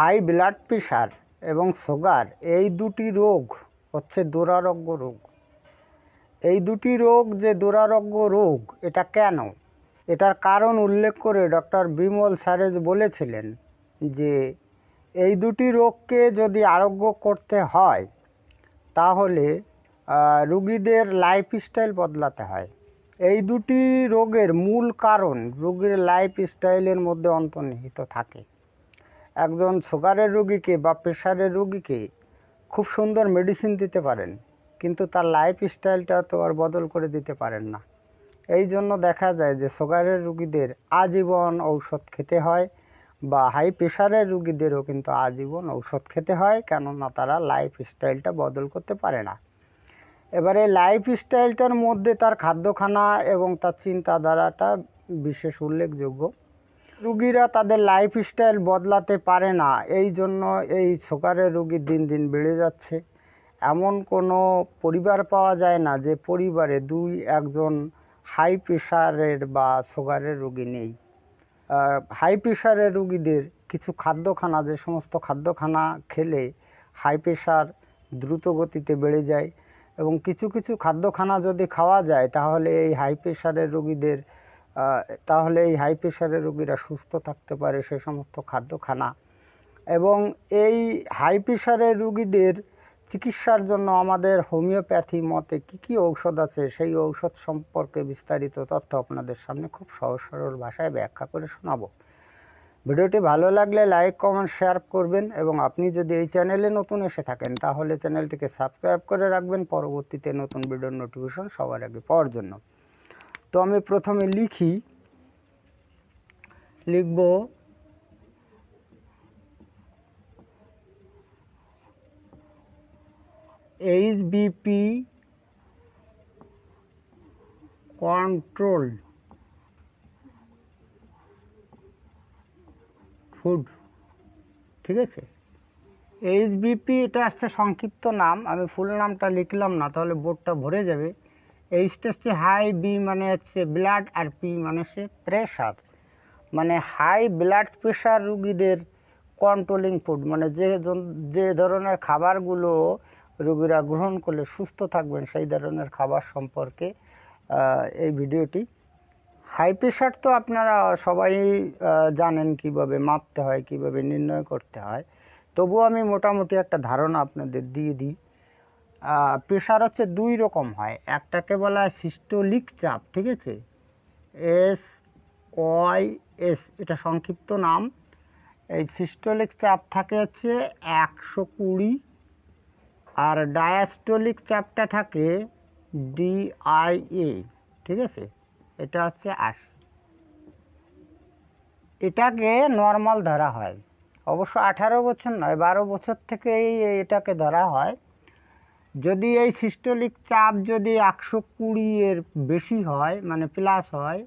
High blood pressure এবং sugar, এই দুটি রোগ হচ্ছে দুরারোগ্য রোগ। এই দুটি রোগ যে দুরারোগ্য রোগ, এটা কেন? এটার কারণ উল্লেখ করে ডক্টর বিমল স্যারেজ বলেছিলেন যে, এই দুটি রোগকে যদি আরোগ্য করতে হয়, তাহলে রুগীদের লাইফস্টাইল বদলাতে হয়। এই দুটি রোগের মূল কারণ রোগীর লাইফস্টাইলের মধ্যে অন্তর্নিহিত থাকে। একজন সুগারের রুগীকে বা প্রেশারের রুগীকে খুব সুন্দর মেডিসিন দিতে পারেন, কিন্তু তার লাইফ স্টাইলটা তো আর বদল করে দিতে পারেন না। এই জন্য দেখা যায় যে সুগারের রুগীদের আজীবন ঔষধ খেতে হয় বা হাই প্রেশারের রুগীদেরও কিন্তু আজীবন ঔষধ খেতে হয়, কেননা তারা লাইফ স্টাইলটা বদল করতে পারে না। এবারে লাইফ স্টাইলটার মধ্যে তার খাদ্যখানা এবং তার চিন্তাধারাটা বিশেষ উল্লেখযোগ্য। রুগীরা তাদের লাইফ স্টাইল বদলাতে পারে না। এই জন্য এই সুগারের রুগী দিন দিন বেড়ে যাচ্ছে। এমন কোনো পরিবার পাওয়া যায় না যে পরিবারে দুই, একজন হাই প্রেশারের বা সুগারের রুগী নেই। হাই প্রেশারের রুগীদের কিছু খাদ্যখানা, যে সমস্ত খাদ্যখানা খেলে হাই প্রেশার দ্রুত গতিতে বেড়ে যায় এবং কিছু কিছু খাদ্যখানা যদি খাওয়া যায়, তাহলে এই হাই প্রেশারের রুগীদের তাহলে এই হাই প্রেশারের রুগীরা সুস্থ থাকতে পারে, সে সমস্ত খাদ্য খানা এবং এই হাই প্রেশারের রুগীদের চিকিৎসার জন্য আমাদের হোমিওপ্যাথি মতে কী কী ঔষধ আছে? সেই ঔষধ সম্পর্কে বিস্তারিত তথ্য আপনাদের সামনে খুব সহজ সরল ভাষায় ব্যাখ্যা করে শোনাবো। ভিডিওটি ভালো লাগলে লাইক কমেন্ট শেয়ার করবেন এবং আপনি যদি এই চ্যানেলে নতুন এসে থাকেন, তাহলে চ্যানেলটিকে সাবস্ক্রাইব করে রাখবেন। পরবর্তীতে নতুন ভিডিওর নোটিফিকেশন সবার আগে পাওয়ার জন্য। তো আমি প্রথমে লিখি। লিখব এইচ বিপি কন্ট্রোল ফুড ঠিক আছে? এইচ বিপি এটা আসছে সংক্ষিপ্ত নাম, আমি ফুল নামটা লিখলাম না, তাহলে বোর্ডটা ভরে যাবে। এইচটা হচ্ছে হাই বি মানে হচ্ছে ব্লাড আর পি মানে হচ্ছে প্রেশার মানে হাই ব্লাড প্রেশার রুগীদের কন্ট্রোলিং ফুড মানে যে যে ধরনের খাবারগুলো রুগীরা গ্রহণ করলে সুস্থ থাকবেন, সেই ধরনের খাবার সম্পর্কে এই ভিডিওটি। হাই প্রেশার তো আপনারা সবাই জানেন কীভাবে মাপতে হয়, কীভাবে নির্ণয় করতে হয়। তবুও আমি মোটামুটি একটা ধারণা আপনাদের দিয়ে দিই। প্রেশার হচ্ছে দুই রকম হয়। একটাকে বলা হয় সিস্টোলিক চাপ, ঠিক আছে? এস ওয়াই এস এটা সংক্ষিপ্ত নাম। এই সিস্টোলিক চাপ থাকে হচ্ছে একশো কুড়ি আর ডায়াস্টোলিক চাপটা থাকে ডিআইএ ঠিক আছে? এটা হচ্ছে আশি। এটাকে নর্মাল ধরা হয়। অবশ্য আঠারো বছর নয়, বারো বছর থেকেই এটাকে ধরা হয়। যদি এই সিস্টোলিক চাপ যদি একশো কুড়ি এর বেশি হয় মানে প্লাস হয়,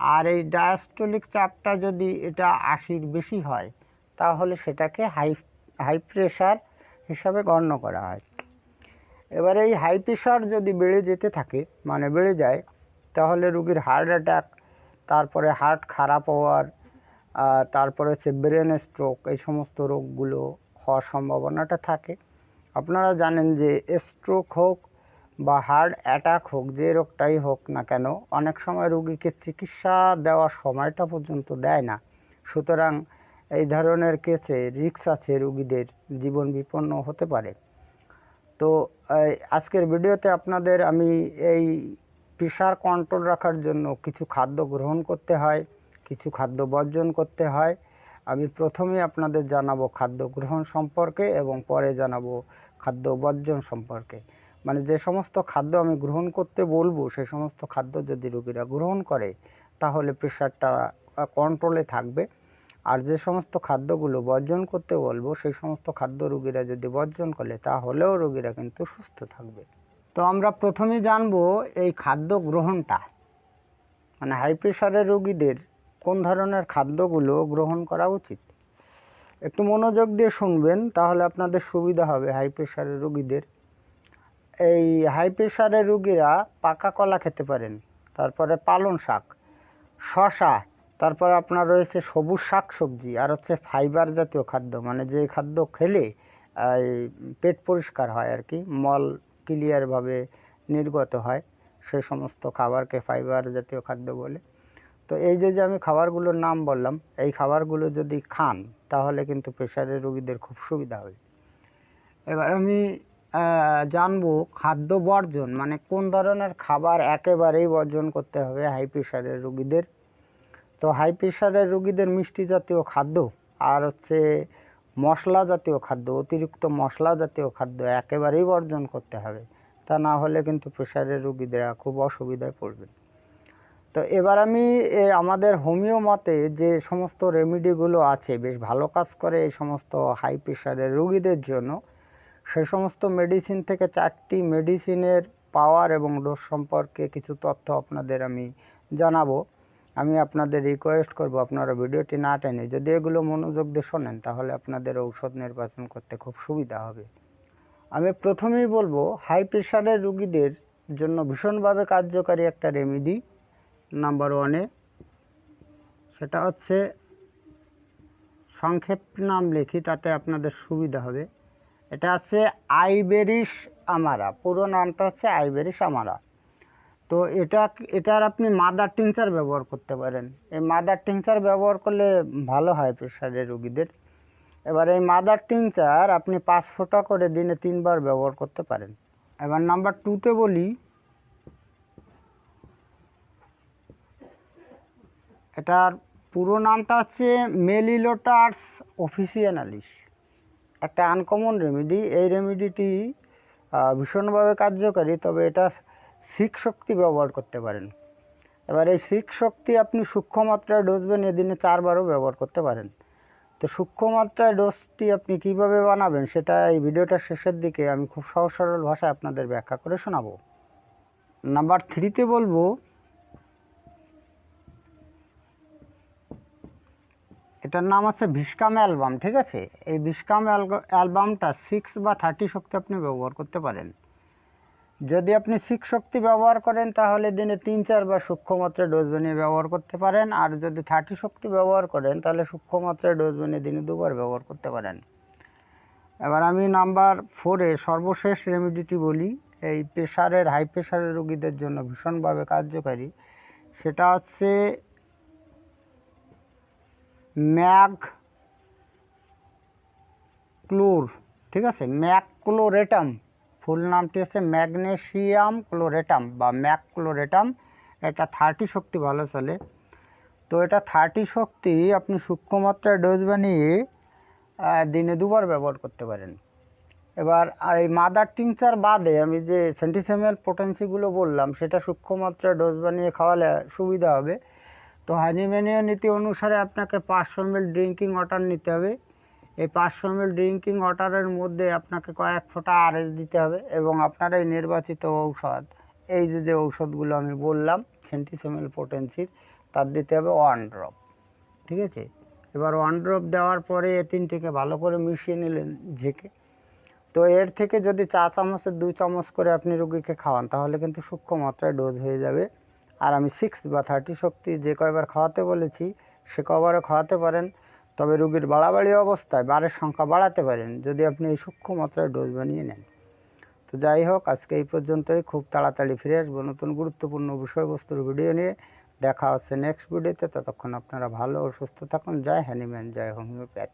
আর এই ডায়াস্টোলিক চাপটা যদি এটা আশির বেশি হয়, তাহলে সেটাকে হাই হাই প্রেশার হিসাবে গণ্য করা হয়। এবার এই হাই প্রেশার যদি বেড়ে যেতে থাকে মানে বেড়ে যায়, তাহলে রুগীর হার্ট অ্যাটাক তারপরে হার্ট খারাপ হওয়ার তারপরে হচ্ছে ব্রেন স্ট্রোক এই সমস্ত রোগগুলো হওয়ার সম্ভাবনাটা থাকে। আপনারা জানেন যে স্ট্রোক হোক বা হার্ট অ্যাটাক হোক, যে রোগটাই হোক না কেন, অনেক সময় রুগীকে চিকিৎসা দেওয়ার সময়টা পর্যন্ত দেয় না। সুতরাং এই ধরনের কেসে রিস্ক আছে রুগীদের, জীবন বিপন্ন হতে পারে। তো আজকের ভিডিওতে আপনাদের আমি এই প্রেশার কন্ট্রোল রাখার জন্য কিছু খাদ্য গ্রহণ করতে হয়, কিছু খাদ্য বর্জন করতে হয় আমি আপনাদের জানাব খাদ্য গ্রহণ সম্পর্কে এবং পরে জানাব খাদ্য বর্জন সম্পর্কে। মানে যে সমস্ত খাদ্য আমি গ্রহণ করতে বলব সেই সমস্ত খাদ্য যদি রোগীরা গ্রহণ করে, তাহলে প্রেশারটা কন্ট্রোলে থাকবে। আর যে সমস্ত খাদ্যগুলো বর্জন করতে বলব, সেই সমস্ত খাদ্য রোগীরা যদি বর্জন করে, তাহলেও রোগীরা কিন্তু সুস্থ থাকবে। তো আমরা প্রথমেই জানব এই খাদ্য গ্রহণটা। মানে হাই প্রেশারের রোগীদের কোন ধরনের খাদ্যগুলো গ্রহণ করা উচিত? একটু মনোযোগ দিয়ে শুনবেন, তাহলে আপনাদের সুবিধা হবে হাই প্রেশারের রোগীদের। এই হাই প্রেশারের রোগীরা পাকা কলা খেতে পারেন, তারপরে পালং শাক শশা তারপর আপনার রয়েছে সবুজ শাক সবজি আর হচ্ছে ফাইবার জাতীয় খাদ্য মানে যে খাদ্য খেলে পেট পরিষ্কার হয় আর কি মল ক্লিয়ারভাবে নির্গত হয়, সে সমস্ত খাবারকে ফাইবার জাতীয় খাদ্য বলে। তো এই যে যে আমি খাবারগুলোর নাম বললাম, এই খাবারগুলো যদি খান, তাহলে কিন্তু প্রেশারের রোগীদের খুব সুবিধা হবে। এবার আমি জানব খাদ্য বর্জন মানে কোন ধরনের খাবার একেবারেই বর্জন করতে হবে হাই প্রেশারের রুগীদের? তো হাই প্রেশারের রুগীদের মিষ্টি জাতীয় খাদ্য আর হচ্ছে মশলা জাতীয় খাদ্য, অতিরিক্ত মশলা জাতীয় খাদ্য একেবারেই বর্জন করতে হবে। তা না হলে কিন্তু প্রেশারের রোগীরা খুব অসুবিধায় পড়বেন। তো এবার আমি আমাদের হোমিও মতে যে সমস্ত রেমেডিগুলো আছে, বেশ ভালো কাজ করে এই সমস্ত হাই প্রেশারের রুগীদের জন্য, সে সমস্ত মেডিসিন থেকে চারটি মেডিসিনের পাওয়ার এবং ডোজ সম্পর্কে কিছু তথ্য আপনাদের আমি জানাব। আমি আপনাদের রিকোয়েস্ট করব আপনারা ভিডিওটি না টেনে, যদি এগুলো মনোযোগ দিয়ে শোনেন, তাহলে আপনাদের ঔষধ নির্বাচন করতে খুব সুবিধা হবে। আমি প্রথমেই বলব হাই প্রেশারের রুগীদের জন্য ভীষণভাবে কার্যকারী একটা রেমেডি নাম্বার ওয়ানে। সেটা হচ্ছে সংক্ষেপ নাম লিখি, তাতে আপনাদের সুবিধা হবে। এটা হচ্ছে আইবেরিস আমারা। পুরো নামটা হচ্ছে আইবেরিস আমারা। তো এটা, এটার আপনি মাদার টিংচার ব্যবহার করতে পারেন। এই মাদার টিংচার ব্যবহার করলে ভালো হয় প্রেশারের রুগীদের। এবার এই মাদার টিংচার আপনি পাঁচ ফোঁটা করে দিনে তিনবার ব্যবহার করতে পারেন। এবার নাম্বার টুতে বলি এটার পুরো নামটা হচ্ছে মেলিলোটার্স অফিসিয়ানালিস। একটা আনকমন রেমেডি এই রেমেডিটি ভীষণভাবে কার্যকারী, তবে এটা শিখ শক্তি ব্যবহার করতে পারেন। এবার এই শিখ শক্তি আপনি সূক্ষ্ম মাত্রায় ডোজ বানিয়ে চারবারও ব্যবহার করতে পারেন। তো সূক্ষ্ম মাত্রায় ডোজটি আপনি কীভাবে বানাবেন, সেটা এই ভিডিওটার শেষের দিকে আমি খুব সহজ সরল ভাষায় আপনাদের ব্যাখ্যা করে শোনাবো। নাম্বার থ্রিতে বলব এটার নাম আছে ভিসকাম অ্যালবাম ঠিক আছে? এই ভিসকাম অ্যালবামটা সিক্স বা থার্টি শক্তি আপনি ব্যবহার করতে পারেন। যদি আপনি সিক্স শক্তি ব্যবহার করেন, তাহলে দিনে তিন চারবার সূক্ষ্ম মাত্রায় ডোজ বানিয়ে ব্যবহার করতে পারেন। আর যদি থার্টি শক্তি ব্যবহার করেন, তাহলে সূক্ষ্ম মাত্রায় ডোজ বানিয়ে দিনে দুবার ব্যবহার করতে পারেন। এবার আমি নাম্বার ফোরে সর্বশেষ রেমিডিটি বলি। এই প্রেশারের হাই প্রেশারের রোগীদের জন্য ভীষণভাবে কার্যকারী। সেটা হচ্ছে ম্যাগ ক্লোর ঠিক আছে? ম্যাক ক্লোরেটাম ফুল নামটি হচ্ছে ম্যাগনেশিয়াম ক্লোরেটাম বা ম্যাক ক্লোরেটাম এটা থার্টি শক্তি ভালো চলে। তো এটা থার্টি শক্তি আপনি সূক্ষ্ম মাত্রায় ডোজ বানিয়ে দিনে দুবার ব্যবহার করতে পারেন। এবার এই মাদার টিংচার বাদে আমি যে সেন্টিসেমিয়াল পোটেন্সিগুলো বললাম, সেটা সূক্ষ্ম মাত্রায় ডোজ বানিয়ে খাওয়ালে সুবিধা হবে। তো হানিম্যানীয় নীতি অনুসারে আপনাকে পাঁচশো এমএল ড্রিঙ্কিং ওয়াটার নিতে হবে। এই পাঁচশো এমএল ড্রিঙ্কিং ওয়াটারের মধ্যে আপনাকে কয়েক ফোঁটা আরএস দিতে হবে এবং আপনার এই নির্বাচিত ঔষধ, এই যে যে ঔষধগুলো আমি বললাম সেন্টিসেমিয়াল পোটেন্সির তার দিতে হবে ওয়ান ড্রপ ঠিক আছে? এবার ওয়ান ড্রপ দেওয়ার পরে এ তিনটিকে ভালো করে মিশিয়ে নিলেন ঝেঁকে। তো এর থেকে যদি চা চামচের দুই চামচ করে আপনি রুগীকে খাওয়ান, তাহলে কিন্তু সূক্ষ্ম মাত্রায় ডোজ হয়ে যাবে। আর আমি সিক্স বা থার্টি শক্তি যে কয়বার খাওয়াতে বলেছি, সে কবারও খাওয়াতে পারেন। তবে রুগীর বাড়াবাড়ি অবস্থায় বারের সংখ্যা বাড়াতে পারেন, যদি আপনি এই সূক্ষ্ম মাত্রায় ডোজ বানিয়ে নেন। তো যাই হোক, আজকে এই পর্যন্তই। খুব তাড়াতাড়ি ফিরে আসব নতুন গুরুত্বপূর্ণ বিষয়বস্তুর ভিডিও নিয়ে। দেখা হচ্ছে নেক্সট ভিডিওতে ততক্ষণ আপনারা ভালো ও সুস্থ থাকুন। জয় হ্যানিম্যান জয় হোমিওপ্যাথ।